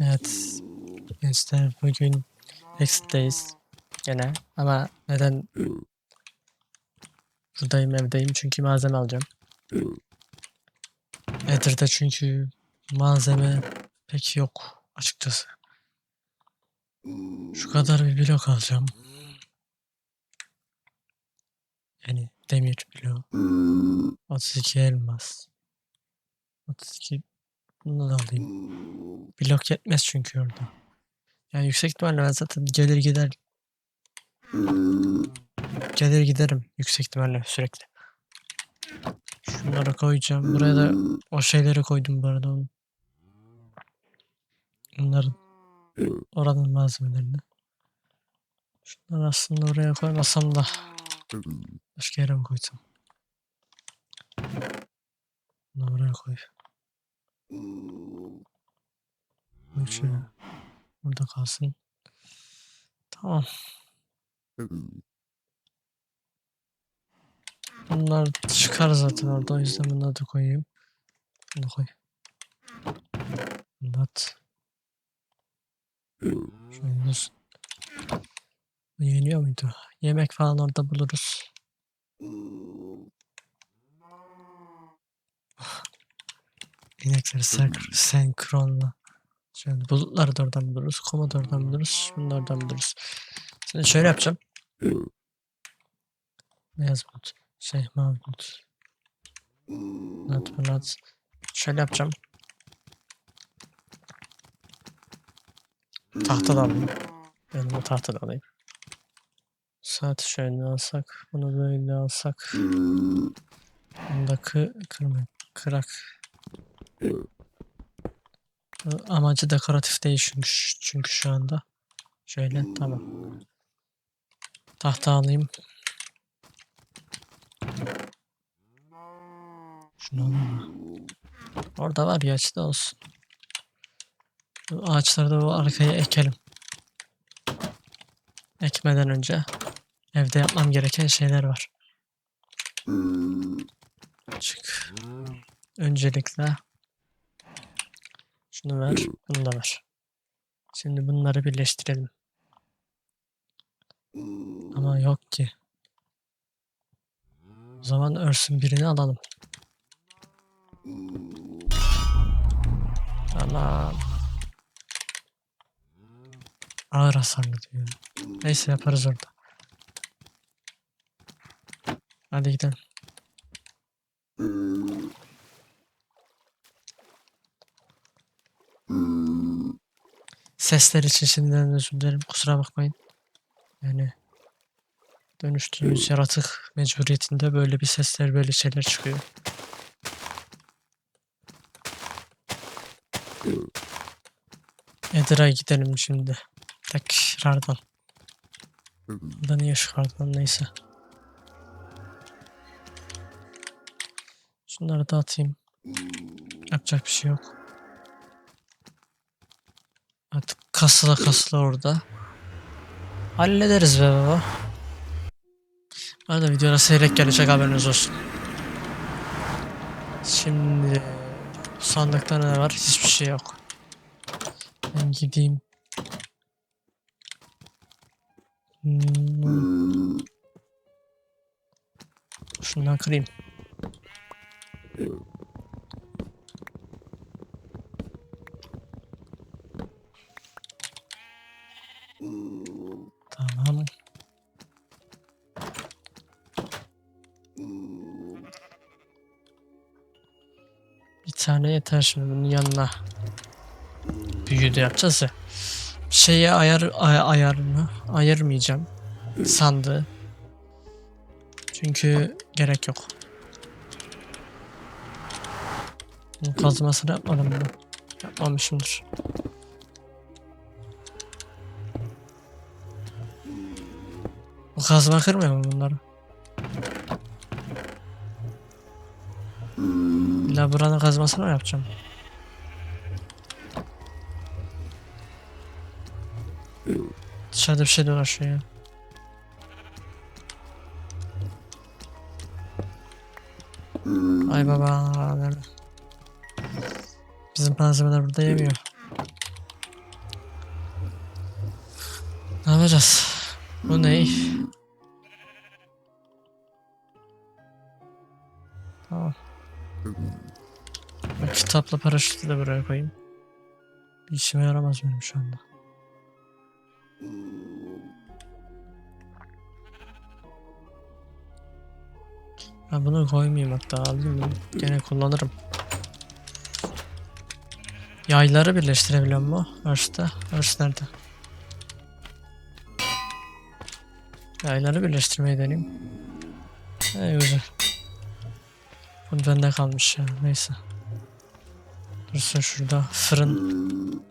Evet. Gençler bugün Exit'teyiz. Gene ama neden buradayım evdeyim çünkü malzeme alacağım. Nether'da çünkü malzeme pek yok açıkçası. Şu kadar bir blok alacağım. Yani demir bloğu. 32 elmas. 32 bunu da alayım. Blok yetmez çünkü orada. Yani yüksek ihtimalle ben zaten gelir gider. Gelir giderim yüksek ihtimalle sürekli. Şunları koyacağım. Buraya da o şeyleri koydum bu arada. Bunların oranın malzemelerini. Şunları aslında oraya koymasam da başka yere mi koysam? Bunu oraya koy. Koy şöyle. Burada kalsın. Tamam. Bunlar çıkar zaten orada o yüzden bunları da koyayım. Bunu koy. Bunu at. Şöyle dursun. Bu yeniyor muydu? Yemek falan orada buluruz. İnekleri senk- senkronla. Şöyle bulutları da oradan buluruz. Komu da oradan buluruz. Bunu da oradan buluruz. Şimdi şöyle yapacağım. Beyaz bulut. Şey mavi bulut. Bulut bulut. Şöyle yapacağım. Tahta da alayım. Ben bu tahta da alayım. Saati şöyle alsak. Bunu böyle alsak. Bunu da kı kırak. Amacı dekoratif değil çünkü, çünkü şu anda. Şöyle tamam. Tahta alayım. Şunu? Orada var ya açıda olsun. Bu ağaçları da bu arkaya ekelim. Ekmeden önce evde yapmam gereken şeyler var. Çık. Öncelikle şunu ver, bunu da ver. Şimdi bunları birleştirelim. Ama yok ki. O zaman örsün birini alalım. Tamam. Ağır hasarlı diyor. Neyse yaparız orada. Hadi gidelim. Sesler için şimdiden özür dilerim. Kusura bakmayın. Yani dönüştüğümüz yaratık mecburiyetinde böyle bir sesler böyle şeyler çıkıyor. Edira'ya gidelim şimdi. Tekrardan. Burada niye çıkardım neyse. Şunları da atayım. Yapacak bir şey yok. Kasıla kasıla orada. Hallederiz be baba. Bu arada videoda seyrek gelecek haberiniz olsun. Şimdi sandıkta ne var? Hiçbir şey yok. Ben gideyim. Hmm. Şundan kırayım. Yeter şimdi bunun yanına. Büyüğü de yapacağız ya. Şeye ayar ay, ayarını ayırmayacağım. Sandığı. Çünkü gerek yok. Kazmasını yapmadım mı? Yapmamışımdır. Kazma kırmıyor mu bunları? İlla buranın kazmasını mı yapacağım? Dışarıda bir şey dolaşıyor ya. Ay baba. Bizim malzemeler burada yemiyor. Ne yapacağız? Bu ne? Tamam. Kitapla paraşütü de buraya koyayım. İşime yaramaz benim şu anda. Ben bunu koymayayım hatta alayım bunu. Gene kullanırım. Yayları birleştirebiliyor mu? Örste. Örs nerede? Yayları birleştirmeyi deneyeyim. Ne güzel. Bu bende kalmış ya. Neyse. Dursun şurada. Fırın.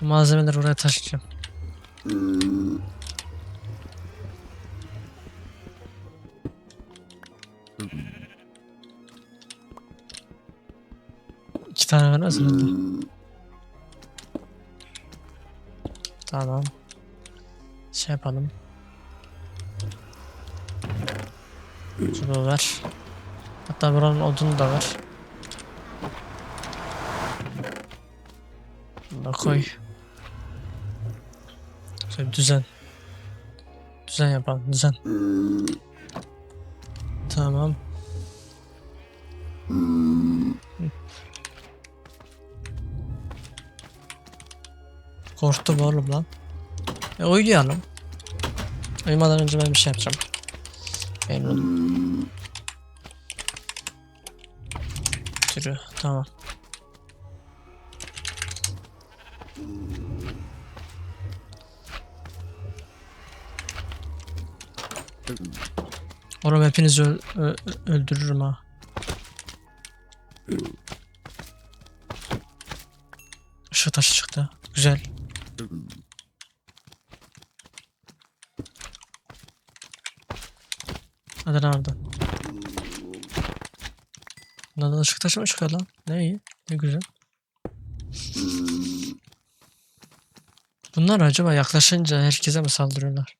Bu malzemeleri oraya taşıyacağım. İki tane vermez herhalde. Tamam. Şey yapalım. Şunu ver. Hatta buranın odunu da ver. Bunu da koy. Şöyle düzen. Düzen yapalım. Düzen. Tamam. Korktum oğlum lan. E uyuyalım. Uyumadan önce ben bir şey yapacağım. Oğlum. Türü. Tamam. Oğlum hepinizi öl- öldürürüm ha. Işık taşı çıktı. Güzel. Hadi lan oradan. Işık taşı mı çıkıyor lan? Ne iyi. Ne güzel. Bunlar acaba yaklaşınca herkese mi saldırıyorlar?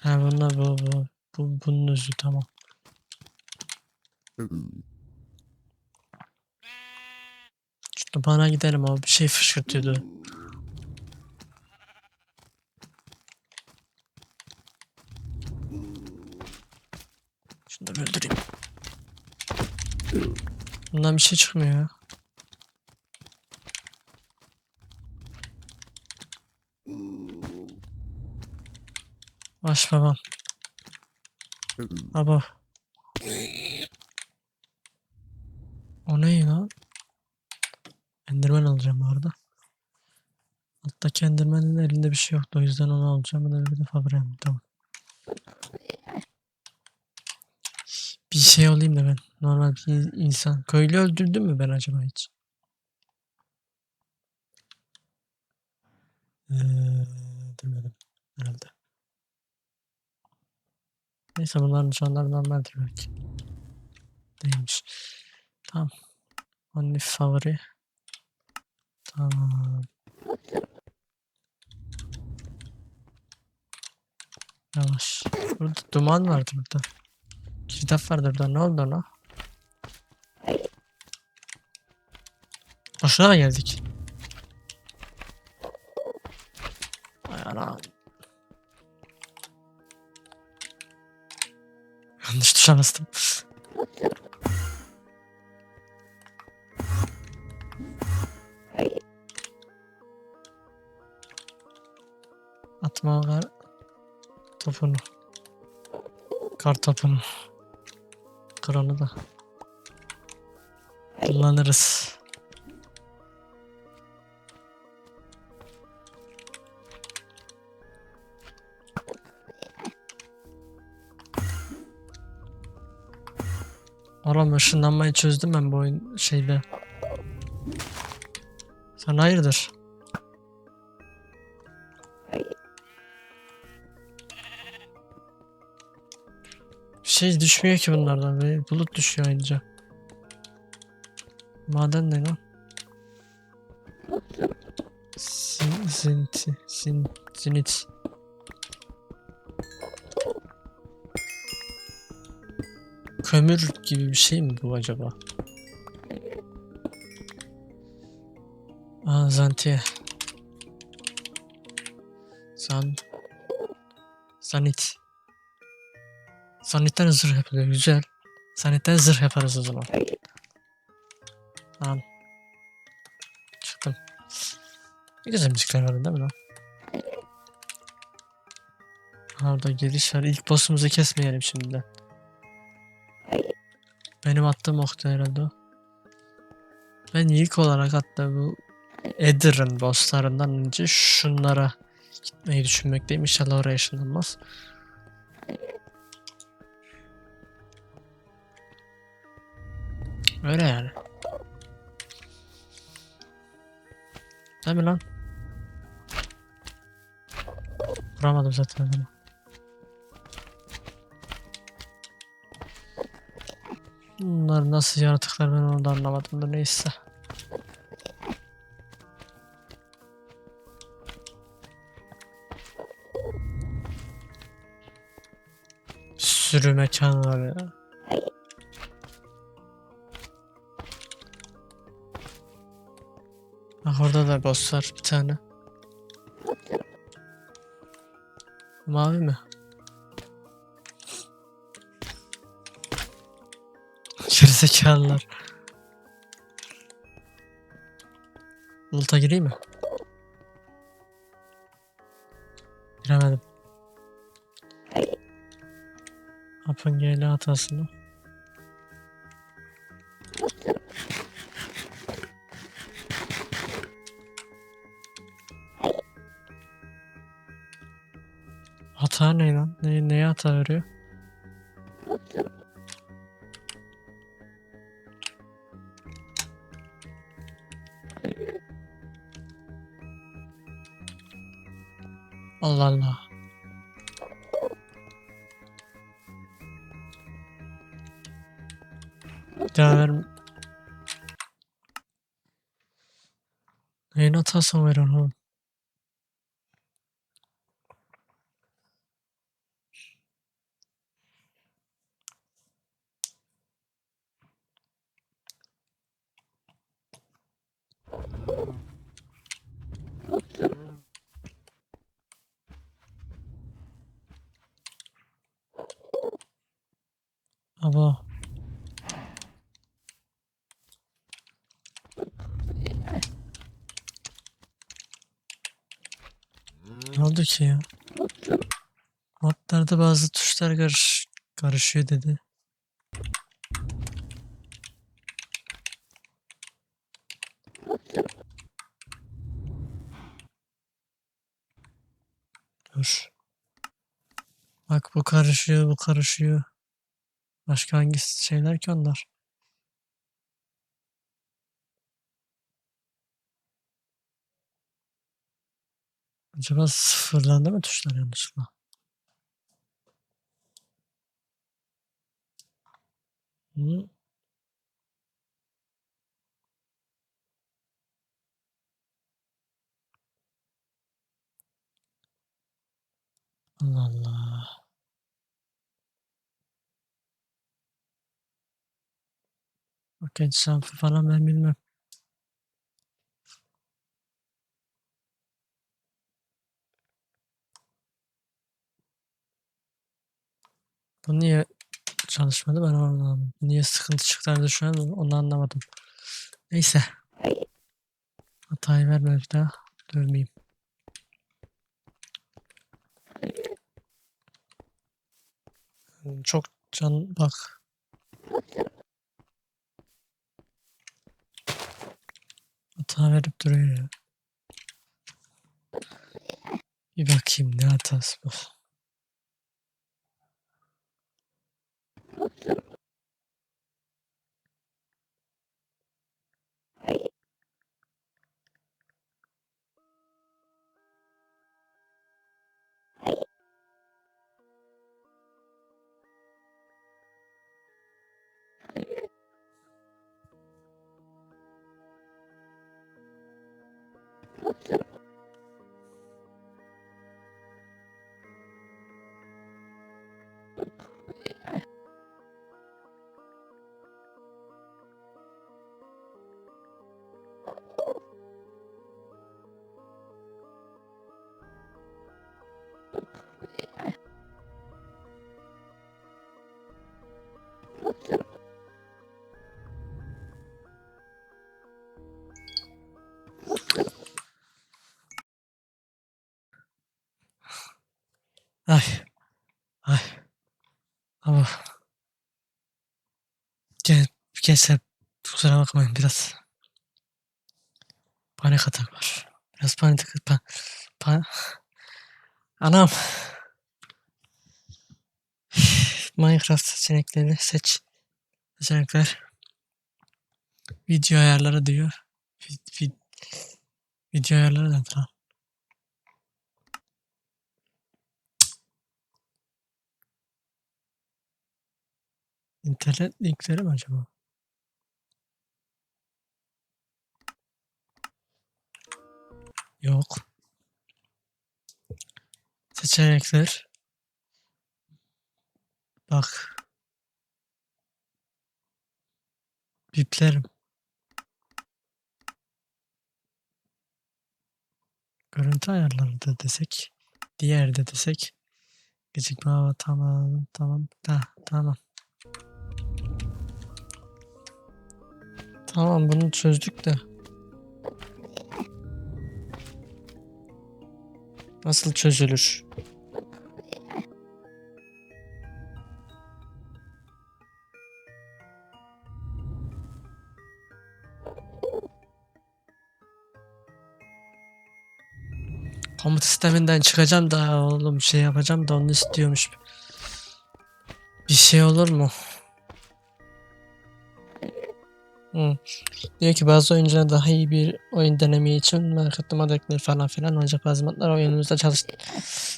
Ha bunlar bu bu. Bu bunun özü tamam. Şurada bana gidelim abi bir şey fışkırtıyordu. Bir öldüreyim. Bundan bir şey çıkmıyor ya. Baş babam. Baba. O ne lan? Enderman alacağım bu arada. Alttaki Enderman'in elinde bir şey yoktu o yüzden onu alacağım. Ben de bir de fabriyam. Tamam. Şey olayım da ben. Normal bir insan. Köylü öldürdüm mü ben acaba hiç? Ee. Herhalde. Neyse bunların canları normaldir belki. Değilmiş. Tamam. Only favori. Tamam. Yavaş. Burada duman vardı burada. Kitap vardı burada. Ne oldu ona? Boşuna mı geldik? Ay ana. Yanlış tuşa bastım. Atma kar topunu. Kar topunu. Kranı da. Kullanırız. Oğlum ışınlanmayı çözdüm ben bu oyun şeyde. Sen hayırdır? Şey düşmüyor ki bunlardan. Bir bulut düşüyor ayrıca. Maden ne lan? Sin, zinti, sin, zinit. Kömür gibi bir şey mi bu acaba? Aa Zanti. San. Sanit. Sanitten zırh yapılıyor. Güzel. Sanitten zırh yaparız o zaman. Tamam. Çıktım. Ne güzel müzikler var değil mi lan? Orada geliş var. İlk boss'umuzu kesmeyelim şimdiden. Benim attığım oktu herhalde o. Ben ilk olarak hatta bu Edir'in bosslarından önce şunlara gitmeyi düşünmekteyim. İnşallah oraya ışınlanmaz. Öyle yani. Değil mi lan? Vuramadım zaten adamı. Bunlar nasıl yaratıklar ben onu da anlamadım da neyse. Sürü mekan var ya. Bak orada da boss var bir tane. Mavi mi? Gerizekalılar. Bulut'a gireyim mi? Giremedim. Apın GL hatasını. Hata ne lan? Ne, neye hata veriyor? Allah Allah. Devam ver. Neyin hatasını veriyorsun oğlum? Aba. Ne oldu ki ya? Modlarda bazı tuşlar karış karışıyor dedi. Dur. Bak bu karışıyor, bu karışıyor. Başka hangi şeyler ki onlar? Acaba sıfırlandı mı tuşlar yanlışlıkla? Hı? Allah Allah. Okey, şampu falan ben bilmem. Bu niye çalışmadı ben anlamadım. Niye sıkıntı çıktı şu an onu anlamadım. Neyse. Hatayı verme bir daha. Dövmeyeyim. Çok can bak. Hata verip duruyor ya. Bir bakayım ne hatası bu. you. Ay. Ay. Ama. Gençler kusura bakmayın biraz. Panik atak var. Biraz panik pa, pa, Anam. Minecraft seçeneklerini seç. Seçenekler. Video ayarları diyor. Vid, vid, video ayarları da falan. İnternet linkleri mi acaba? Yok. Seçenekler. Bak. Biplerim. Görüntü ayarları da desek. Diğer de desek. Gecikme hava tamam tamam da tamam. Tamam bunu çözdük de. Nasıl çözülür? Komut sisteminden çıkacağım da oğlum şey yapacağım da onu istiyormuş. Bir şey olur mu? Diyor ki bazı oyuncular daha iyi bir oyun deneyimi için marketing modelleri falan filan ancak bazı modlar oyunumuzda çalış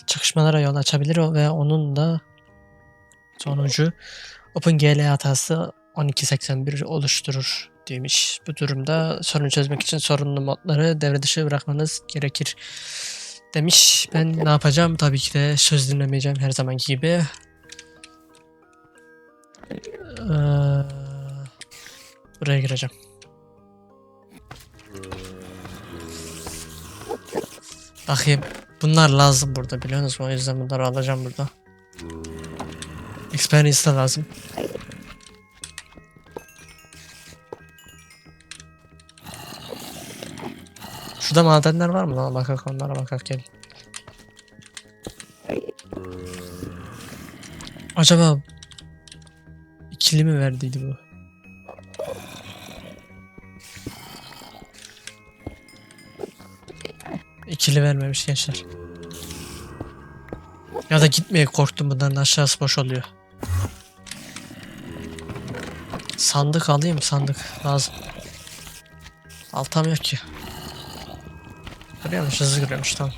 çakışmalara yol açabilir ve onun da sonucu OpenGL hatası 1281 oluşturur demiş. Bu durumda sorunu çözmek için sorunlu modları devre dışı bırakmanız gerekir demiş. Ben ne yapacağım? Tabii ki de söz dinlemeyeceğim her zamanki gibi. Ee, buraya gireceğim. Bakayım. Bunlar lazım burada biliyor musunuz? O yüzden bunları alacağım burada. Experience de lazım. Şurada madenler var mı lan? Bakak onlara bakak gel. Acaba ikili mi verdiydi bu? İkili vermemiş gençler. Ya da gitmeye korktum bundan aşağısı boş oluyor. Sandık alayım sandık lazım. Altam yok ki. Görüyormuş hızlı görüyormuş tamam.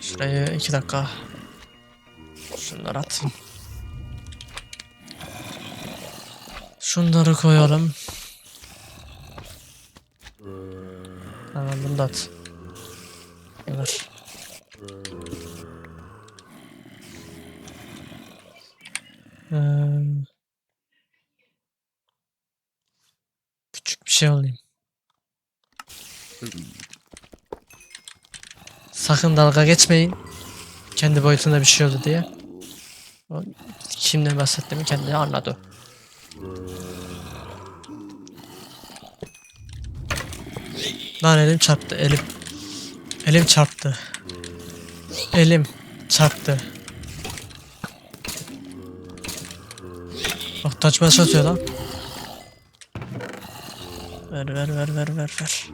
Şuraya iki dakika. Şunları atayım. Şunları koyalım. Tamam bunu da at. Ver. Ee, küçük bir şey alayım. Sakın dalga geçmeyin. Kendi boyutunda bir şey oldu diye. Kimden bahsettiğimi kendi anladı. Lan elim çarptı elim. Elim çarptı. Elim çarptı. Bak taçma atıyor lan. Ver ver ver ver ver ver.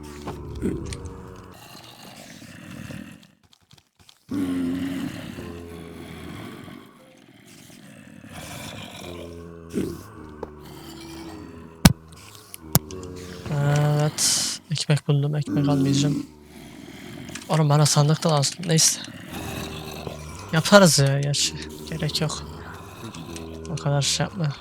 Buldum. Ekmek almayacağım. Oğlum bana sandık da lazım. Neyse. Yaparız ya gerçi. Gerek yok. O kadar şey yapma.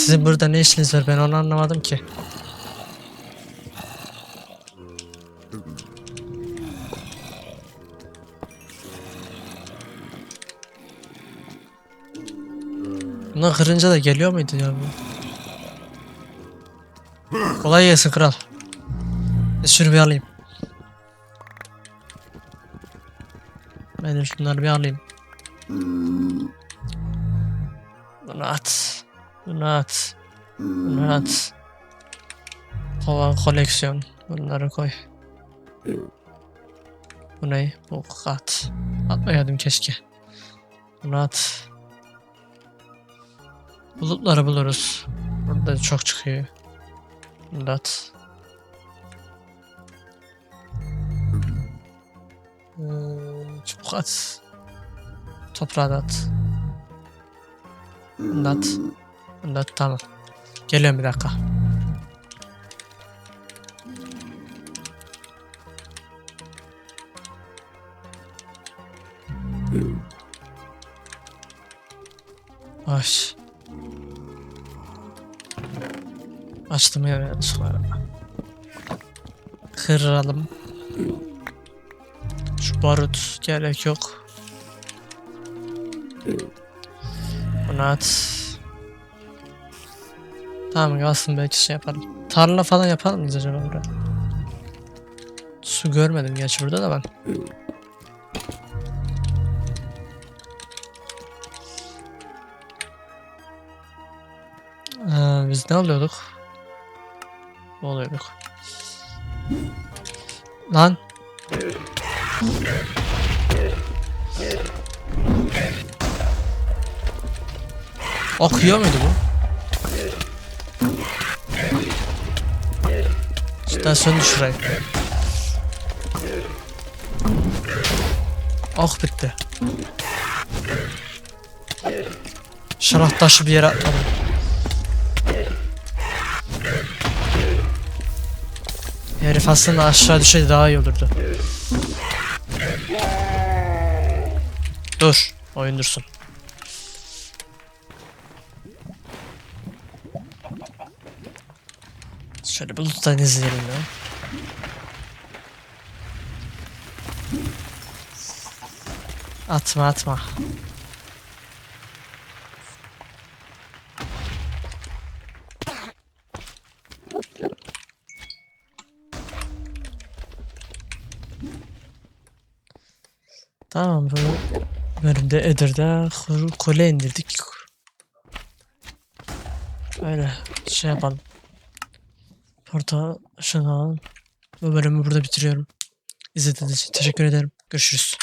Sizin burada ne işiniz var ben onu anlamadım ki. Bundan kırınca da geliyor muydu ya bu? Kolay gelsin kral. Şunu bir alayım. Ben de şunları bir alayım. Bunu at. Bunu at. Bunu at. Kova koleksiyon. Bunları koy. Bu ne? Bu at. Atmayaydım keşke. Bunu at. Bulutları buluruz. Burada çok çıkıyor. Bunu at. Hmm, çubuk at. Toprağı da at. Bunu at. Bunu da. Tamam. Geliyorum bir dakika. Aç. Açtım ya sonra. Kıralım. Şu barut gerek yok. Bunu at. Tamam kalsın belki şey yaparım. Tarla falan yapar mıyız acaba buraya? Su görmedim gerçi burada da ben. Ee, biz ne alıyorduk? Ne alıyorduk? Lan. Akıyor muydu bu? Söndü şurayı. Ah bitti. Şarah taşı bir yere atladım. Herif aslında aşağı düşseydi daha iyi olurdu. Dur. Oyun dursun. Şöyle buluttan izleyelim ya. Atma atma. Tamam bu bölümde Edir'de kule indirdik. Öyle şey yapalım. Porta alalım. Bu bölümü burada bitiriyorum. İzlediğiniz için teşekkür ederim. Görüşürüz.